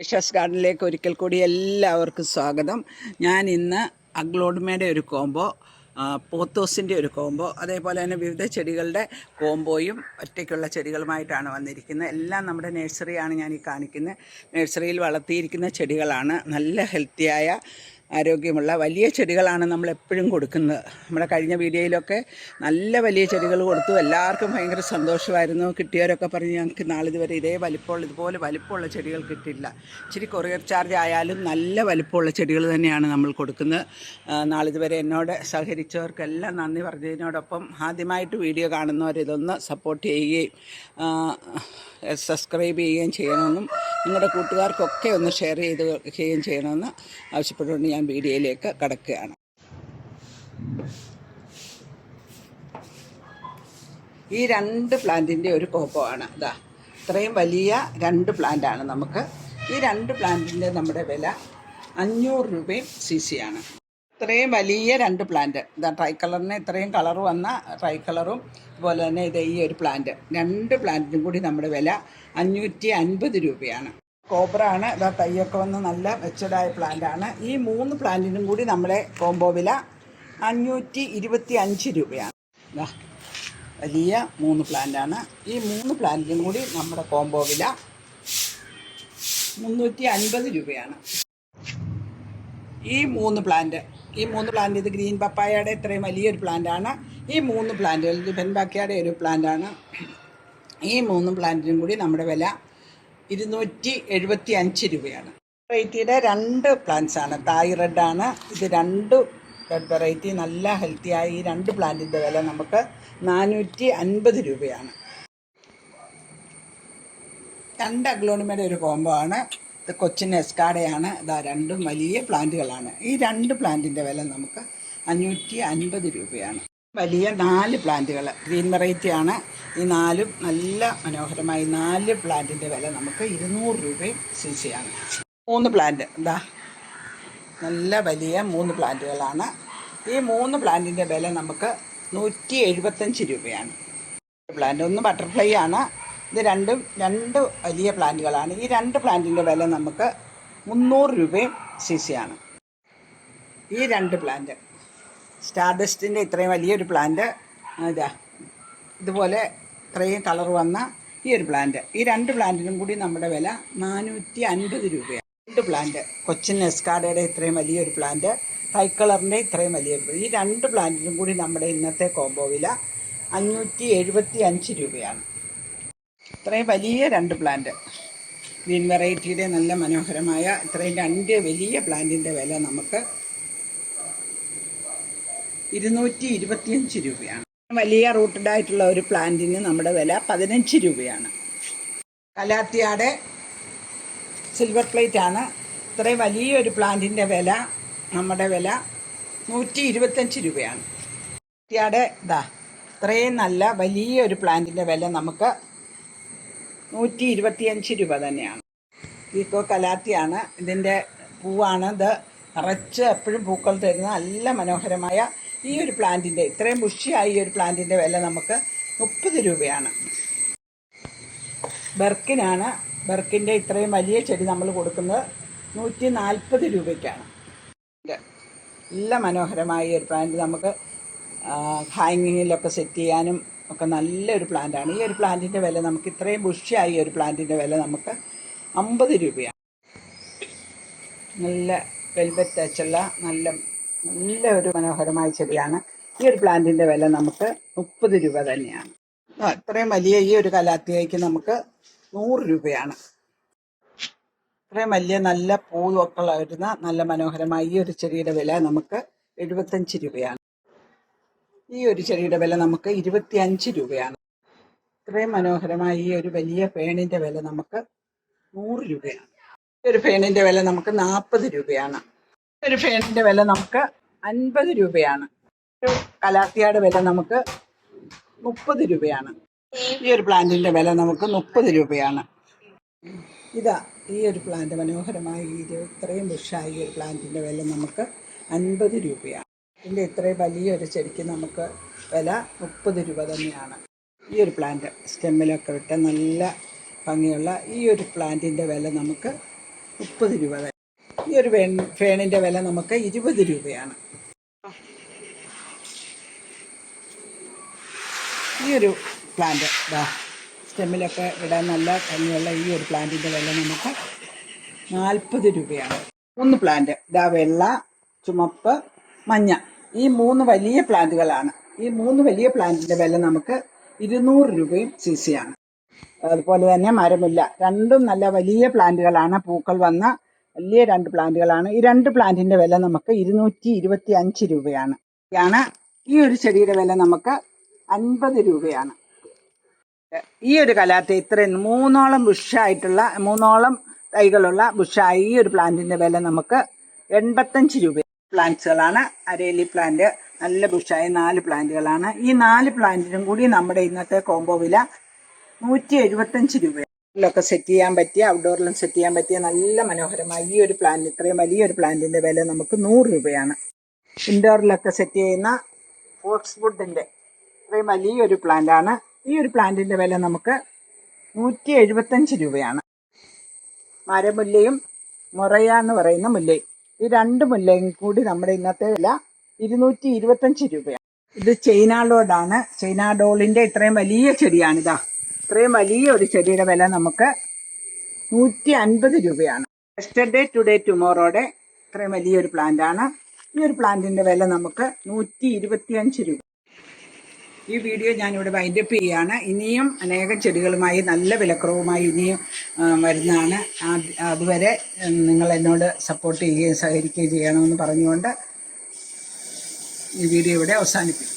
വിശ്വാസ് ഗാർഡനിലേക്ക് ഒരിക്കൽ കൂടി എല്ലാവർക്കും സ്വാഗതം. ഞാൻ ഇന്ന് അഗ്ലോഡ്മയുടെ ഒരു കോംബോ പോത്തോസിന്റെ ഒരു കോംബോ അതേപോലെ തന്നെ വിവിധ ചെടികളുടെ കോംബോയും ഒറ്റയ്ക്കുള്ള ചെടികളുമായിട്ടാണ് വന്നിരിക്കുന്നത്. എല്ലാം നമ്മുടെ നഴ്സറിയാണ് ഞാൻ ഈ കാണിക്കുന്നത്. നഴ്സറിയിൽ വളർത്തിയിരിക്കുന്ന ചെടികളാണ്. നല്ല ഹെൽത്തിയായ ആരോഗ്യമുള്ള വലിയ ചെടികളാണ് നമ്മൾ എപ്പോഴും കൊടുക്കുന്നത്. നമ്മുടെ കഴിഞ്ഞ വീഡിയോയിലൊക്കെ നല്ല വലിയ ചെടികൾ കൊടുത്തു. എല്ലാവർക്കും ഭയങ്കര സന്തോഷമായിരുന്നു. കിട്ടിയവരൊക്കെ പറഞ്ഞ് ഞങ്ങൾക്ക് നാളിതുവരെ ഇതേ വലിപ്പമുള്ള ഇതുപോലെ വലിപ്പമുള്ള ചെടികൾ കിട്ടില്ല ഇച്ചിരി കൊറിയർ ചാർജ് ആയാലും നല്ല വലിപ്പമുള്ള ചെടികൾ തന്നെയാണ് നമ്മൾ കൊടുക്കുന്നത്. നാളിതുവരെ എന്നോട് സഹകരിച്ചവർക്കെല്ലാം നന്ദി പറഞ്ഞതിനോടൊപ്പം ആദ്യമായിട്ട് വീഡിയോ കാണുന്നവർ ഇതൊന്ന് സപ്പോർട്ട് ചെയ്യുകയും സബ്സ്ക്രൈബ് ചെയ്യുകയും ചെയ്യണമെന്നും നിങ്ങളുടെ കൂട്ടുകാർക്കൊക്കെ ഒന്ന് ഷെയർ ചെയ്ത് ചെയ്യുകയും ചെയ്യണമെന്ന് ആവശ്യപ്പെട്ടുകൊണ്ട് ഞാൻ വീഡിയോയിലേക്ക് കടക്കുകയാണ്. ഈ രണ്ട് പ്ലാന്റിന്റെ ഒരു കോപ്പമാണ് ഇതാ ഇത്രയും വലിയ രണ്ട് പ്ലാന്റാണ് നമുക്ക്. ഈ രണ്ട് പ്ലാന്റിന്റെ നമ്മുടെ വില അഞ്ഞൂറ് രൂപയും സി സി ആണ്. ഇത്രയും വലിയ രണ്ട് പ്ലാന്റ് ഇതാ ട്രൈ കളറിന് ഇത്രയും കളർ വന്ന ട്രൈ കളറും അതുപോലെ തന്നെ ഇത് ഈ ഒരു പ്ലാന്റ് രണ്ട് പ്ലാന്റിനും കൂടി നമ്മുടെ വില അഞ്ഞൂറ്റി അൻപത് രൂപയാണ്. കോബ്ര ആണ്. ഇതാ തൈയൊക്കെ വന്ന് നല്ല മെച്ചഡായ പ്ലാന്റാണ് ഈ മൂന്ന് പ്ലാന്റിനും കൂടി നമ്മുടെ കോംബോ വില അഞ്ഞൂറ്റി ഇരുപത്തി അഞ്ച് രൂപയാണ് വലിയ മൂന്ന് പ്ലാന്റാണ് ഈ മൂന്ന് പ്ലാന്റിനും കൂടി നമ്മുടെ കോംബോ വില മുന്നൂറ്റി അൻപത് രൂപയാണ്. ഈ മൂന്ന് പ്ലാന്റ് ഈ മൂന്ന് പ്ലാന്റ് ഇത് ഗ്രീൻ പപ്പായയുടെ ഇത്രയും വലിയൊരു പ്ലാന്റാണ് ഈ മൂന്ന് പ്ലാന്റുകൾ ഇത് ബെൻബാക്കിയുടെ ഒരു പ്ലാന്റാണ് ഈ മൂന്ന് പ്ലാന്റിനും കൂടി നമ്മുടെ വില ഇരുന്നൂറ്റി എഴുപത്തി അഞ്ച് രൂപയാണ് വെറൈറ്റിയുടെ രണ്ട് പ്ലാന്റ്സ് ആണ്. തായ് റെഡ് ആണ്. ഇത് രണ്ട് റെഡ് വെറൈറ്റി നല്ല ഹെൽത്തിയായ ഈ രണ്ട് പ്ലാന്റിന്റെ വില നമുക്ക് നാനൂറ്റി അൻപത് രൂപയാണ്. രണ്ട് അഗ്ലോണിമയുടെ ഒരു കോംബോ ആണ്. ഇത് കൊച്ചിൻ എസ്കാഡയാണ്. ഇതാ രണ്ടും വലിയ പ്ലാന്റുകളാണ്. ഈ രണ്ട് പ്ലാന്റിന്റെ വില നമുക്ക് അഞ്ഞൂറ്റി അൻപത് രൂപയാണ്. വലിയ നാല് പ്ലാന്റുകൾ ഗ്രീൻ വെറൈറ്റി ആണ്. ഈ നാലും നല്ല മനോഹരമായി നാല് പ്ലാന്റിന്റെ വില നമുക്ക് ഇരുന്നൂറ് രൂപയും സി സി ആണ്. മൂന്ന് പ്ലാന്റ് എന്താ നല്ല വലിയ മൂന്ന് പ്ലാന്റുകളാണ്. ഈ മൂന്ന് പ്ലാന്റിന്റെ വില നമുക്ക് നൂറ്റി എഴുപത്തഞ്ച് രൂപയാണ്. പ്ലാന്റ് ഒന്ന് ബട്ടർഫ്ലൈ ആണ്. ഇത് രണ്ടും രണ്ട് വലിയ പ്ലാന്റുകളാണ്. ഈ രണ്ട് പ്ലാന്റിന്റെ വില നമുക്ക് മുന്നൂറ് രൂപയും ആണ് ഈ രണ്ട് പ്ലാന്റ്. സ്റ്റാർഡസ്റ്റിന്റെ ഇത്രയും വലിയൊരു പ്ലാന്റ്. ഇതാ ഇതുപോലെ ഇത്രയും കളർ വന്ന ഈ ഒരു പ്ലാന്റ്. ഈ രണ്ട് പ്ലാന്റിനും കൂടി നമ്മുടെ വില നാനൂറ്റി അൻപത് രൂപയാണ്. രണ്ട് പ്ലാന്റ്. കൊച്ചിൻ എസ്കാഡയുടെ ഇത്രയും വലിയൊരു പ്ലാന്റ്. തൈ കളറിന്റെ ഇത്രയും plant. ഈ രണ്ട് പ്ലാന്റിനും കൂടി നമ്മുടെ ഇന്നത്തെ കോംബോ വില അഞ്ഞൂറ്റി എഴുപത്തി അഞ്ച് രൂപയാണ്. ഇത്രയും വലിയ രണ്ട് പ്ലാന്റ്. ഗ്രീൻ വെറൈറ്റിയുടെ നല്ല മനോഹരമായ ഇത്രയും രണ്ട് വലിയ പ്ലാന്റിന്റെ വില നമുക്ക് ഇരുന്നൂറ്റി ഇരുപത്തിയഞ്ച് രൂപയാണ്. വലിയ റൂട്ടഡ് ആയിട്ടുള്ള ഒരു പ്ലാന്റിന് നമ്മുടെ വില പതിനഞ്ച് രൂപയാണ്. കലാത്തിയാടെ സിൽവർ പ്ലേറ്റ് ആണ്. ഇത്രയും വലിയൊരു പ്ലാന്റിന്റെ വില നമ്മുടെ വില നൂറ്റി ഇരുപത്തഞ്ച് രൂപയാണ്. കലാത്തിയാടെ ഇതാ ഇത്രയും നല്ല വലിയൊരു പ്ലാന്റിന്റെ വില നമുക്ക് നൂറ്റി ഇരുപത്തിയഞ്ച് രൂപ തന്നെയാണ്. ഈക്കോ കലാത്തിയാണ്. ഇതിന്റെ പൂവാണ്. ഇത് നിറച്ച് എപ്പോഴും പൂക്കൾ തരുന്ന നല്ല മനോഹരമായ ഈ ഒരു പ്ലാന്റിന്റെ ഇത്രയും ബുഷിയായ ഈ ഒരു പ്ലാന്റിന്റെ വില നമുക്ക് മുപ്പത് രൂപയാണ്. ബർക്കിനാണ്. ബെർക്കിന്റെ ഇത്രയും വലിയ ചെടി നമ്മൾ കൊടുക്കുന്നത് നൂറ്റി നാൽപ്പത് രൂപയ്ക്കാണ് നല്ല മനോഹരമായ ഒരു പ്ലാന്റ് നമുക്ക് ഹാങ്ങിങ്ങിലൊക്കെ സെറ്റ് ചെയ്യാനും ഒക്കെ നല്ലൊരു പ്ലാന്റാണ് ഈ ഒരു പ്ലാന്റിന്റെ വില നമുക്ക് ഇത്രയും ബുഷിയായി ഒരു പ്ലാന്റിന്റെ വില നമുക്ക് അമ്പത് രൂപയാണ്. നല്ല വെൽവെറ്റ് അച്ചുള്ള നല്ല നല്ല ഒരു മനോഹരമായ ചെടിയാണ്. ഈ ഒരു പ്ലാന്റിന്റെ വില നമുക്ക് മുപ്പത് രൂപ തന്നെയാണ്. ഇത്രയും വലിയ ഈ ഒരു കലാത്തിയായിക്ക് നമുക്ക് നൂറ് രൂപയാണ്. ഇത്രയും വലിയ നല്ല പൂവൊക്കെ വരുന്ന നല്ല മനോഹരമായ ഈ ഒരു ചെടിയുടെ വില നമുക്ക് എഴുപത്തഞ്ച് രൂപയാണ്. ഈ ഒരു ചെടിയുടെ വില നമുക്ക് ഇരുപത്തിയഞ്ച് രൂപയാണ്. ഇത്രയും മനോഹരമായ ഈ ഒരു വലിയ ഫേണിന്റെ വില നമുക്ക് നൂറ് രൂപയാണ്. ഒരു ഫേണിന്റെ വില നമുക്ക് നാൽപ്പത് രൂപയാണ്. ഒരു ഫേണിന്റെ വില നമുക്ക് അൻപത് രൂപയാണ്. ഒരു കലാത്തിയുടെ വില നമുക്ക് മുപ്പത് രൂപയാണ്. ഈ ഒരു പ്ലാന്റിന്റെ വില നമുക്ക് മുപ്പത് രൂപയാണ്. ഇതാ ഈ ഒരു പ്ലാന്റ് മനോഹരമായ ഇത്രയും വൃക്ഷമായ ഈ ഒരു പ്ലാന്റിന്റെ വില നമുക്ക് അൻപത് രൂപയാണ്. ഇതിന്റെ ഇത്രയും വലിയൊരു ചെടിക്ക് നമുക്ക് വില മുപ്പത് രൂപ തന്നെയാണ്. ഈ ഒരു പ്ലാന്റ് സ്റ്റെമ്മിലൊക്കെ വിട്ട് നല്ല ഭംഗിയുള്ള ഈ ഒരു പ്ലാന്റിന്റെ വില നമുക്ക് മുപ്പത് രൂപ ഈ ഒരു ഫേൺ ഫേണിന്റെ വില നമുക്ക് ഇരുപത് രൂപയാണ്. ഈ ഒരു പ്ലാന്റ് ഇതാ സ്റ്റെമ്മിലൊക്കെ ഇടാൻ നല്ല ഭംഗിയുള്ള ഈ ഒരു പ്ലാന്റിന്റെ വില നമുക്ക് നാൽപ്പത് രൂപയാണ്. മൂന്ന് പ്ലാന്റ് ഇതാ വെള്ള ചുമപ്പ് മഞ്ഞ. ഈ മൂന്ന് വലിയ പ്ലാന്റുകളാണ്. ഈ മൂന്ന് വലിയ പ്ലാന്റിന്റെ വില നമുക്ക് ഇരുന്നൂറ് രൂപയും സി സി ആണ്. അതുപോലെ തന്നെ മരമില്ല. രണ്ടും നല്ല വലിയ പ്ലാന്റുകളാണ്. പൂക്കൾ വന്ന വലിയ രണ്ട് പ്ലാന്റുകളാണ്. ഈ രണ്ട് പ്ലാന്റിന്റെ വില നമുക്ക് ഇരുന്നൂറ്റി ഇരുപത്തി അഞ്ച് രൂപയാണ്. യാണ് ഈ ഒരു ചെടിയുടെ വില നമുക്ക് അൻപത് രൂപയാണ്. ഈ ഒരു കലാത്തെ ഇത്രയും മൂന്നോളം ബുഷായിട്ടുള്ള മൂന്നോളം തൈകളുള്ള ബുഷായ ഈ ഒരു പ്ലാന്റിന്റെ വില നമുക്ക് എൺപത്തഞ്ച് രൂപ പ്ലാന്റ്സുകളാണ് അരേലി പ്ലാന്റ് നല്ല ബുഷായ നാല് പ്ലാന്റുകളാണ് ഈ നാല് പ്ലാന്റിനും കൂടി നമ്മുടെ ഇന്നത്തെ കോംബോ വില നൂറ്റി എഴുപത്തഞ്ച് രൂപയിലൊക്കെ സെറ്റ് ചെയ്യാൻ പറ്റിയ ഔട്ട്ഡോറിലും സെറ്റ് ചെയ്യാൻ പറ്റിയ നല്ല മനോഹരമായ ഈ ഒരു പ്ലാന്റ് ഇത്രയും വലിയൊരു പ്ലാന്റിന്റെ വില നമുക്ക് നൂറ് രൂപയാണ്. ഇൻഡോറിലൊക്കെ സെറ്റ് ചെയ്യുന്ന ഫോക്സ് വുഡിന്റെ ഇത്രയും വലിയൊരു പ്ലാന്റ് ആണ്. ഈ ഒരു പ്ലാന്റിന്റെ വില നമുക്ക് നൂറ്റി എഴുപത്തഞ്ച് രൂപയാണ്. മരമുല്ലയും മൊറയ എന്ന് പറയുന്ന മുല്ലയും. ഈ രണ്ട് മുല്ലയും കൂടി നമ്മുടെ ഇന്നത്തെ വില ഇരുന്നൂറ്റി ഇരുപത്തഞ്ച് രൂപയാണ്. ഇത് ചൈന ഡോളാണ് ചൈന ഡോളിന്റെ ഇത്രയും വലിയ ചെടിയാണിതാ. ഇത്രയും വലിയ ഒരു ചെടിയുടെ വില നമുക്ക് നൂറ്റി അൻപത് രൂപയാണ്. യെസ്റ്റർഡേ ടുഡേ ടുമോറോടെ ഇത്രയും വലിയൊരു പ്ലാന്റ് ആണ് ഈ ഒരു പ്ലാന്റിന്റെ വില നമുക്ക് നൂറ്റി ഇരുപത്തിയഞ്ച് രൂപ. ഈ വീഡിയോ ഞാനിവിടെ വൈൻഡപ്പ് ചെയ്യുകയാണ്. ഇനിയും അനേകം ചെടികളുമായി നല്ല വിലക്കുറവുമായി ഇനിയും ആ, വരുന്നതാണ് അതുവരെ നിങ്ങൾ എന്നോട് സപ്പോർട്ട് ചെയ്യുകയും സഹകരിക്കുകയും ചെയ്യണമെന്ന് പറഞ്ഞുകൊണ്ട് ഈ വീഡിയോ ഇവിടെ അവസാനിപ്പിക്കും